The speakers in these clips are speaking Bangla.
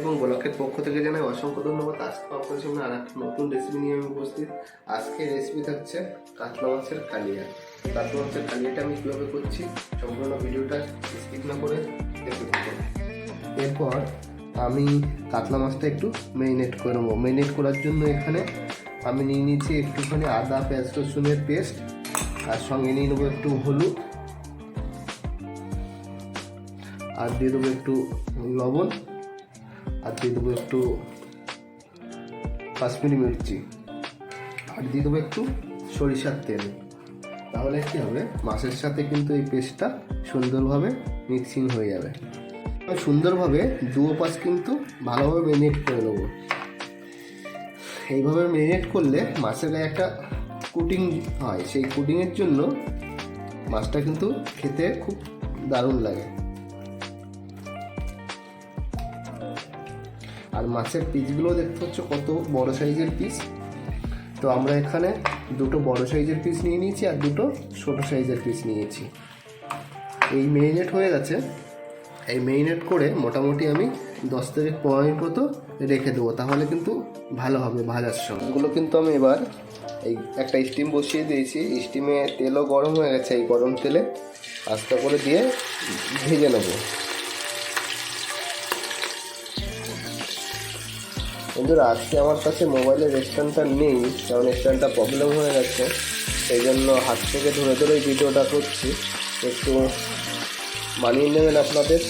এবং ব্লকের পক্ষ থেকে জানাই অসংখ্য ধন্যবাদ। আজকে আপনার সামনে আর একটা নতুন রেসিপি নিয়ে আমি উপস্থিত। আজকে রেসিপি থাকছে কাতলা মাছের কালিয়া। কাতলা মাছের কালিয়াটা আমি কীভাবে করছি সম্পূর্ণ ভিডিওটা স্কিপ না করে দেখতে এরপর আমি কাতলা মাছটা একটু মেরিনেট করে নেব। মেরিনেট করার জন্য এখানে আমি নিয়ে নিয়েছি একটুখানি আদা, পেঁয়াজ, রসুনের পেস্ট আর সঙ্গে নিয়ে নেব একটু হলুদ। আর দিয়ে দেবো একটু লবণ। আর দিয়ে দেবো একটু কাশ্মীরি মির্চি। আর দিয়ে দেবো একটু সরিষার তেল। তাহলে কী হবে? মাছের সাথে কিন্তু এই পেস্টটা সুন্দরভাবে মিক্সিং হয়ে যাবে। সুন্দরভাবে দু পাশ কিন্তু ভালোভাবে মেরিনেট করে নেব। এইভাবে মেরিনেট করলে মাছের গায়ে একটা কুটিং হয়। সেই কুটিংয়ের জন্য মাছটা কিন্তু খেতে খুব দারুণ লাগে। আর মাছের পিসগুলো দেখতে হচ্ছে কত বড় সাইজের পিস। তো আমরা এখানে দুটো বড় সাইজের পিস নিয়ে নিয়েছি আর দুটো ছোটো সাইজের পিস নিয়েছি। এই মেরিনেট হয়ে গেছে। এই মেরিনেট করে মোটামুটি আমি দশ থেকে পনেরো মতো রেখে দেবো, তাহলে কিন্তু ভালো হবে ভাজার সঙ্গে এগুলো কিন্তু আমি এবার এই একটা স্টিম বসিয়ে দিয়েছি। স্টিমে তেলও গরম হয়ে গেছে, এই গরম তেলে আস্তে করে দিয়ে ভেজে নেব। বন্ধুরা, আজকে আমার কাছে মোবাইলের স্ট্যান্ডটা নেই, কারণ স্ট্যান্ডটা প্রবলেম হয়ে গেছে। সেই জন্য হাত থেকে ধরে ধরেই ভিডিওটা করছি। একটু মানিয়ে নেবেন আপনাদের,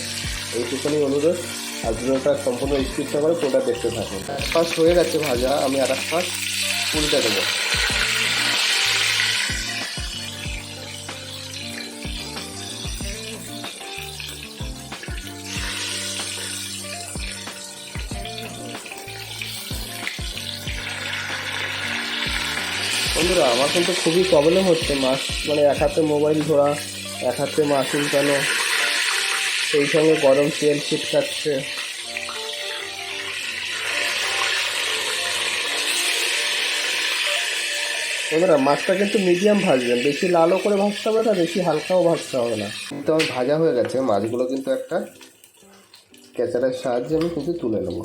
এইটুকুনি অনুরোধ। আর ভিডিওটা সম্পূর্ণ স্ক্রিপ্ট করে পুরোটা দেখতে থাকুন। ফার্স্ট হয়ে গেছে ভাজা, আমি আর ফার্স্ট ফুলটা দেবো। বন্ধুরা, আমার কিন্তু খুবই প্রবলেম হচ্ছে। মাছ মানে এক হাতে মোবাইল ধরা এক হাতে মাছ উল্টানো সেই সঙ্গে গরম তেল ছিটকাচ্ছে বন্ধুরা, মাছটা কিন্তু মিডিয়াম ভাজবেন। বেশি লালও করে ভাজতে হবে না, বেশি হালকাও ভাজতে হবে না। কিন্তু আমার ভাজা হয়ে গেছে, মাছগুলো কিন্তু একটা ক্যাচারের সাহায্যে আমি কিন্তু তুলে নেব।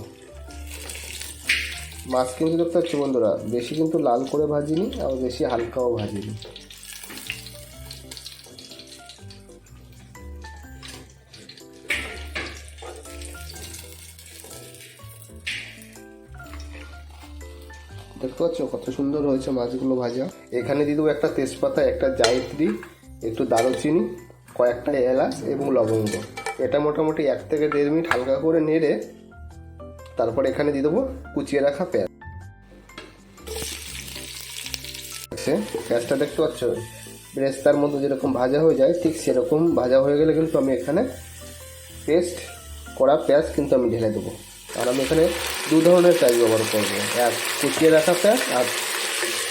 মাছ কিন্তু দেখতে পাচ্ছি বন্ধুরা, বেশি কিন্তু লাল করে ভাজিনি আর বেশি হালকাও ভাজিনি। দেখতে পাচ্ছ কত সুন্দর হয়েছে মাছগুলো ভাজা। এখানে দিয়ে দেবো একটা তেজপাতা, একটা জায়ত্রী, একটু দারুচিনি, কয়েকটা এলাচ এবং লবঙ্গ। এটা মোটামুটি এক থেকে দেড় মিনিট হালকা করে নেড়ে তারপর এখানে দিয়ে দেবো কুচিয়ে রাখা পেঁয়াজ। পেঁয়াজটা দেখতে পাচ্ছ? ব্রেস্তার মতো যেরকম ভাজা হয়ে যায়, ঠিক সেরকম ভাজা হয়ে গেলে কিন্তু আমি এখানে পেস্ট করা পেঁয়াজ কিন্তু আমি ঢেলে দেবো। আর আমি এখানে দু ধরনের পেঁয়াজ ব্যবহার করব। এক, কুচিয়ে রাখা পেঁয়াজ, আর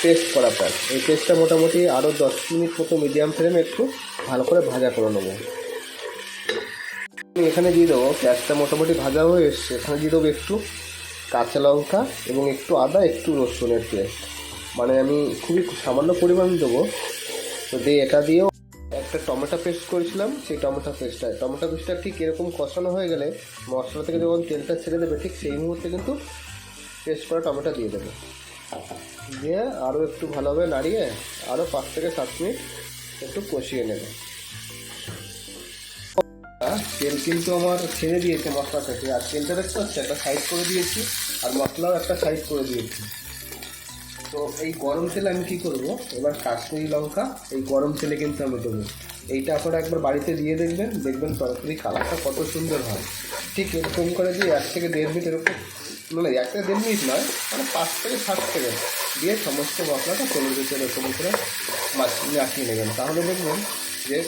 পেস্ট করা পেঁয়াজ। এই পেস্টটা মোটামুটি আরও দশ মিনিট মতো মিডিয়াম ফ্লেমে একটু ভালো করে ভাজা করে নেব। আমি এখানে দিয়ে দেবো। পেঁয়াজটা মোটামুটি ভাজা হয়ে এসছে। এখানে দিয়ে দেবো একটু কাঁচা লঙ্কা এবং একটু আদা, একটু রসুনের পেস্ট। মানে আমি খুবই সামান্য পরিমাণ দেবো। তো দিয়ে এটা দিয়েও একটা টমেটো পেস্ট করেছিলাম। সেই টমেটো পেস্টটা টমেটো পেস্টটা ঠিক এরকম কষানো হয়ে গেলে মশলা থেকে যখন তেলটা ছেড়ে দেবে, ঠিক সেই মুহূর্তে কিন্তু পেস্ট করা টমেটো দিয়ে দেবে। দিয়ে আরও একটু ভালোভাবে নাড়িয়ে আরও পাঁচ থেকে সাত মিনিট একটু কষিয়ে নেবে। তেল কিন্তু আমার ছেড়ে দিয়েছে মশলা থেকে। আর তেলটা দেখতে পাচ্ছি, একটা সাইড করে দিয়েছি, আর মশলাও একটা সাইড করে দিয়েছি। তো এই গরম তেলে আমি কী করব? এবার কাশ্মীরি লঙ্কা, এই গরম তেলে কিন্তু আমি দেবো। এইটা আপনারা একবার বাড়িতে দিয়ে দেখবেন দেখবেন তরকারি কালারটা কত সুন্দর হয়। ঠিক এরকম করে দিয়ে এক থেকে দেড় মিনিট এরকম মানে এক থেকে দেড় মিনিট নয় মানে পাঁচ থেকে সাত সেকেন্ড দিয়ে সমস্ত মশলাটা তেলের ভিতরে এরকম করে মাছ মাখিয়ে নেবেন। তাহলে দেখবেন যে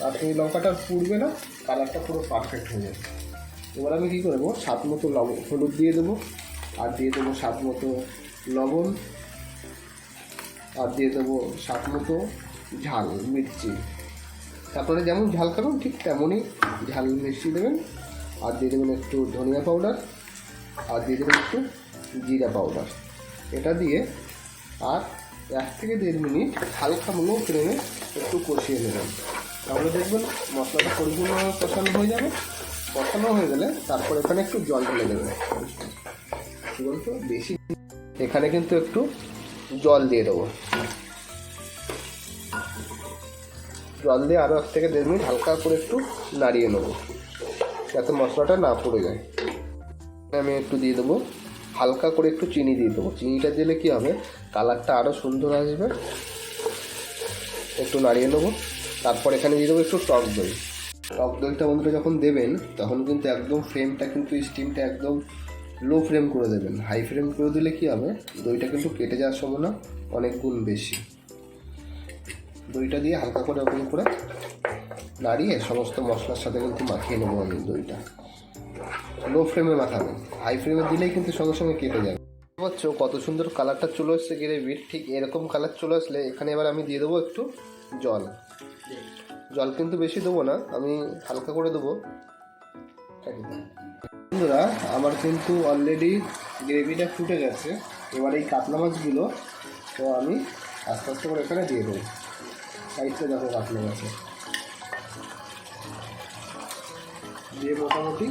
কাশ্মীরি লঙ্কাটা পুড়বে না, কালারটা পুরো পারফেক্ট হয়ে যাবে। এবার আমি কী করব, স্বাদ মতো লবণ, হলুদ দিয়ে দেবো, আর দিয়ে দেবো স্বাদ মতো লবণ, আর দিয়ে দেবো স্বাদ মতো ঝাল, মির্চি। তারপরে যেমন ঝাল খাবেন, ঠিক তেমনই ঝাল মিষ্টি দেবেন, আর দিয়ে দেবেন একটু ধনিয়া পাউডার, আর দিয়ে দেবেন একটু জিরা পাউডার। এটা দিয়ে আর এক থেকে দেড় মিনিট হালকা মনে ফ্লেমে একটু কষিয়ে নেবেন তাহলে দেখবেন মশলাটা পরিপূর্ণভাবে কষানো হয়ে যাবে। কষানো হয়ে গেলে তারপর এখানে একটু জল ঢেলে দেবে। কি বলতো বেশি এখানে কিন্তু একটু জল দিয়ে দেবো। জল দিয়ে আরও এক থেকে দেড় মিনিট হালকা করে একটু নাড়িয়ে নেব, যাতে মশলাটা না পড়ে যায়। আমি একটু দিয়ে দেবো, হালকা করে একটু চিনি দিয়ে দেবো। চিনিটা দিলে কি হবে, কালারটা আরও সুন্দর আসবে। একটু নাড়িয়ে নেব, তারপর এখানে দিয়ে দেবো একটু টক দই। টক দইটা বন্ধুরা যখন দেবেন, তখন কিন্তু একদম ফ্লেমটা কিন্তু স্টিমটা একদম লো ফ্লেম করে দেবেন। হাই ফ্লেম করে দিলে কি হবে? দইটা কিন্তু কেটে যাওয়ার সম্ভাবনা অনেক গুণ বেশি। দইটা দিয়ে হালকা করে ওপেন করে নাড়িয়ে সমস্ত মশলার সাথে কিন্তু মাখিয়ে নেব আমি দইটা। লো ফ্লেমে মাখাবেন। হাই ফ্লেমে দিলেই কিন্তু সঙ্গে সঙ্গে কেটে যাবে। পাচ্ছ, কত সুন্দর কালারটা চলে এসছে গ্রেভির ঠিক এরকম কালার চলে আসলে এখানে এবার আমি দিয়ে দেবো একটু জল। জল কিন্তু বেশি দেবো না, আমি হালকা করে দেবো। বন্ধুরা, আমার কিন্তু অলরেডি গ্রেভিটা ফুটে গেছে। এবার এই কাতলা মাছগুলো তো আমি আস্তে আস্তে করে এখানে দিয়ে দেবো। সাইডটা দেখো কাতলা মাছে। দিয়ে মোটামুটি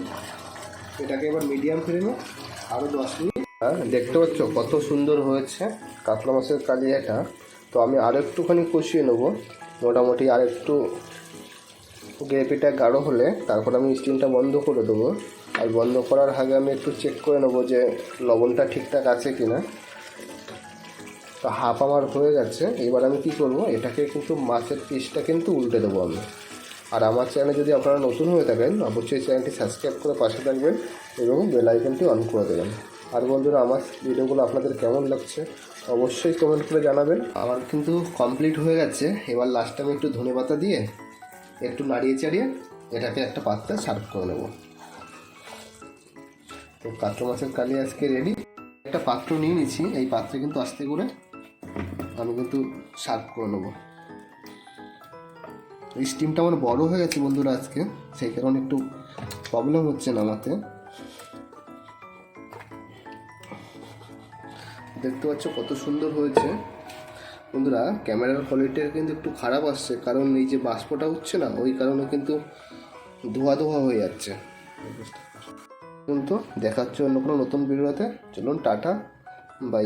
এটাকে এবার মিডিয়াম ফ্লেমে আরও দশ মিনিট দেখতে পাচ্ছ, কত সুন্দর হয়েছে। কাতলা মাছের কালিয়াটা তো আমি আরও একটুখানি কষিয়ে নেব। মোটামুটি আর একটু গ্রেভিটা গাঢ় হলে তারপর আমি স্টিমটা বন্ধ করে দেবো। আর বন্ধ করার আগে আমি একটু চেক করে নেব যে লবণটা ঠিকঠাক আছে কি না তো হাফ আমার হয়ে গেছে। এবার আমি কি করব? এটাকে কিন্তু মাছের পিসটা কিন্তু উল্টে দেবো আমি। আর আমার চ্যানেলে যদি আপনারা নতুন হয়ে থাকেন, অবশ্যই চ্যানেলটি সাবস্ক্রাইব করে পাশে থাকবেন এবং বেল আইকনটি অন করে দেবেন। আর বন্ধুরা, আমার ভিডিওগুলো আপনাদের কেমন লাগছে অবশ্যই কমেন্ট করে জানাবেন। আমার কিন্তু কমপ্লিট হয়ে গেছে। এবার লাস্টে আমি একটু ধনে পাতা দিয়ে একটু নাড়িয়ে চাড়িয়ে এটাকে একটা পাত্রে সার্ভ করে নেব। তো কাতলা মাছের কালি আজকে রেডি একটা পাত্র নিয়ে নিচ্ছি এই পাত্রে কিন্তু আস্তে করে আমি কিন্তু সার্ভ করে নেব। এই স্টিমটা আমার বড় হয়ে গেছে বন্ধুরা আজকে, সেই কারণে একটু প্রবলেম হচ্ছে নামাতে। দেখতে পাচ্ছ কত সুন্দর হয়েছে। বন্ধুরা, ক্যামেরার কোয়ালিটিটা কিন্তু একটু খারাপ আসছে, কারণ এই যে বাষ্পটা হচ্ছে না, ওই কারণে কিন্তু ধোয়া ধোয়া হয়ে যাচ্ছে। কিন্তু দেখাচ্ছে অন্য কোনো নতুন ভিডিওতে। চলুন, টাটা বাই বাই